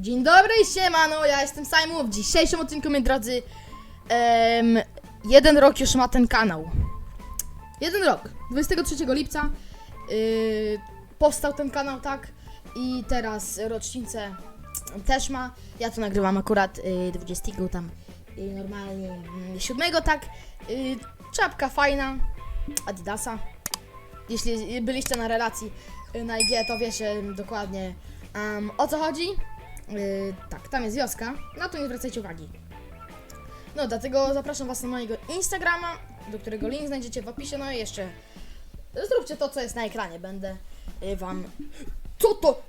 Dzień dobry, siemano, ja jestem Simon. W dzisiejszym odcinku, moi drodzy, em, jeden rok już ma ten kanał. Jeden rok. 23 lipca yy, powstał ten kanał, tak? I teraz rocznicę też ma. Ja to nagrywam akurat yy, 20 tam yy, normalnie yy, 7, tak? Yy, czapka fajna, Adidasa. Jeśli byliście na relacji na IG, to wiecie dokładnie em, o co chodzi. Yy, tak, tam jest wioska. Na to nie zwracajcie uwagi. No, dlatego zapraszam Was na mojego Instagrama, do którego link znajdziecie w opisie. No i jeszcze zróbcie to, co jest na ekranie. Będę yy, Wam. Co to?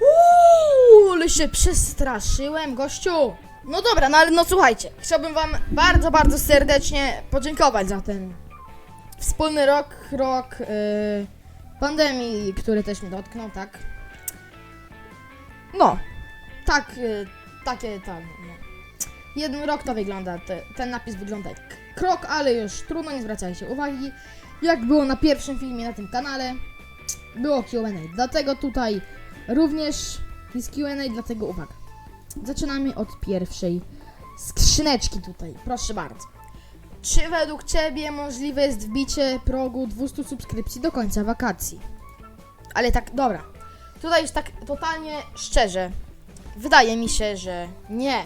Uuu, ale się przestraszyłem, gościu. No dobra, no ale no słuchajcie. Chciałbym Wam bardzo, bardzo serdecznie podziękować za ten wspólny rok, rok yy, pandemii, który też mnie dotknął, tak? No, tak, y, takie tam. No. Jeden rok to wygląda, te, ten napis wygląda jak krok, ale już trudno, nie zwracajcie uwagi. Jak było na pierwszym filmie na tym kanale, było Q&A. Dlatego tutaj również jest Q&A, dlatego uwaga. Zaczynamy od pierwszej skrzyneczki tutaj, proszę bardzo. Czy według Ciebie możliwe jest wbicie progu 200 subskrypcji do końca wakacji? Ale tak, dobra. Tutaj już tak totalnie szczerze. Wydaje mi się, że nie.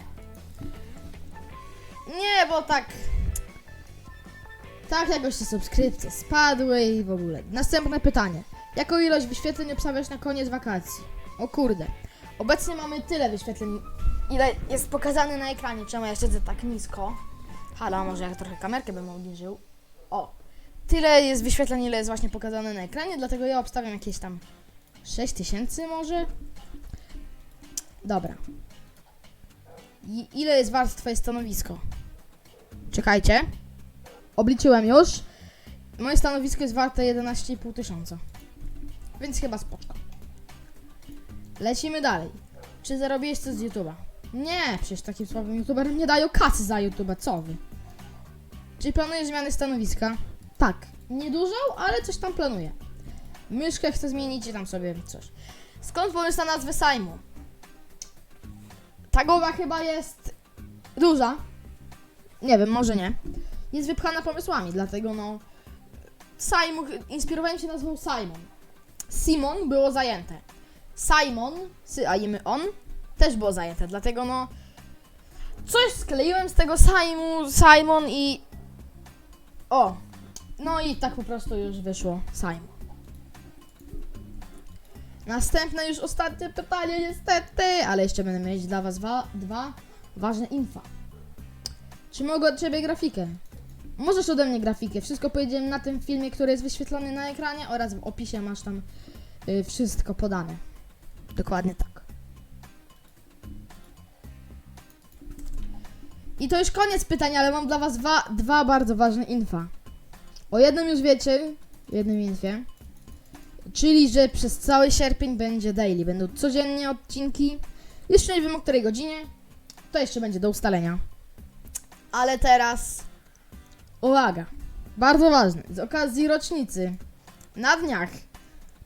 Nie, bo tak. Tak jakoś te subskrypcje spadły i w ogóle. Następne pytanie. Jaką ilość wyświetleń obstawiasz na koniec wakacji? O kurde. Obecnie mamy tyle wyświetleń, ile jest pokazane na ekranie. Czemu ja siedzę tak nisko? Halo, może ja trochę kamerkę bym obniżył. O. Tyle jest wyświetleń, ile jest właśnie pokazane na ekranie, dlatego ja obstawiam jakieś tam 6 tysięcy może? Dobra. I ile jest warte twoje stanowisko? Czekajcie. Obliczyłem już. Moje stanowisko jest warte 11,5 tysiąca. Więc chyba spoczko. Lecimy dalej. Czy zarobiłeś coś z YouTube'a? Nie, przecież takim słabym YouTuberem nie dają kasy za YouTube'a, co wy? Czy planujesz zmiany stanowiska? Tak. Niedużą, ale coś tam planuję. Myszkę chcę zmienić i tam sobie coś. Skąd pomysł na nazwę Simon? Ta głowa chyba jest duża. Nie wiem, może nie. Jest wypchana pomysłami, dlatego no. Simon, inspirowałem się nazwą Simon. Simon było zajęte. Simon, sy, a jemy on, też było zajęte, dlatego no. Coś skleiłem z tego Simon, Simon i. O! No i tak po prostu już wyszło Simon. Następne już ostatnie pytanie niestety, ale jeszcze będę mieć dla was dwa, dwa ważne info. Czy mogę od ciebie grafikę? Możesz ode mnie grafikę. Wszystko powiedziałem na tym filmie, który jest wyświetlony na ekranie oraz w opisie masz tam y, wszystko podane. Dokładnie tak. I to już koniec pytań, ale mam dla was dwa, dwa bardzo ważne infa. O jednym już wiecie, jednym infie. Czyli, że przez cały sierpień będzie daily. Będą codziennie odcinki. Jeszcze nie wiem o której godzinie. To jeszcze będzie do ustalenia. Ale teraz. Uwaga! Bardzo ważne. Z okazji rocznicy. Na dniach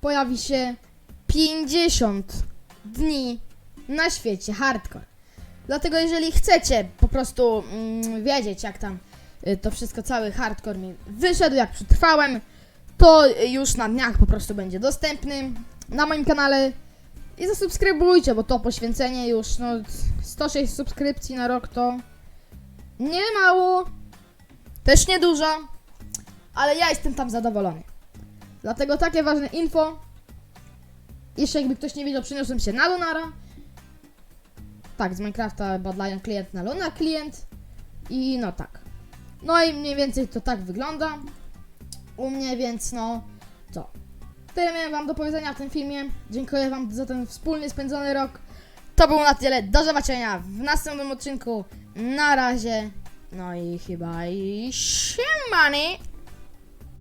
pojawi się 50 dni na świecie hardcore. Dlatego, jeżeli chcecie po prostu mm, wiedzieć, jak tam y, to wszystko, cały hardcore mi wyszedł, jak przetrwałem, to już na dniach po prostu będzie dostępny na moim kanale. I zasubskrybujcie, bo to poświęcenie już, no 106 subskrypcji na rok to nie mało, też nie dużo, ale ja jestem tam zadowolony. Dlatego takie ważne info. Jeszcze jakby ktoś nie wiedział, przeniosłem się na Lunara. Tak, z Minecrafta Badlion klient na Luna klient. I no tak. No i mniej więcej to tak wygląda u mnie, więc no co. Tyle miałem wam do powiedzenia w tym filmie. Dziękuję wam za ten wspólnie spędzony rok. To było na tyle. Do zobaczenia w następnym odcinku. Na razie. No i chyba i siemany.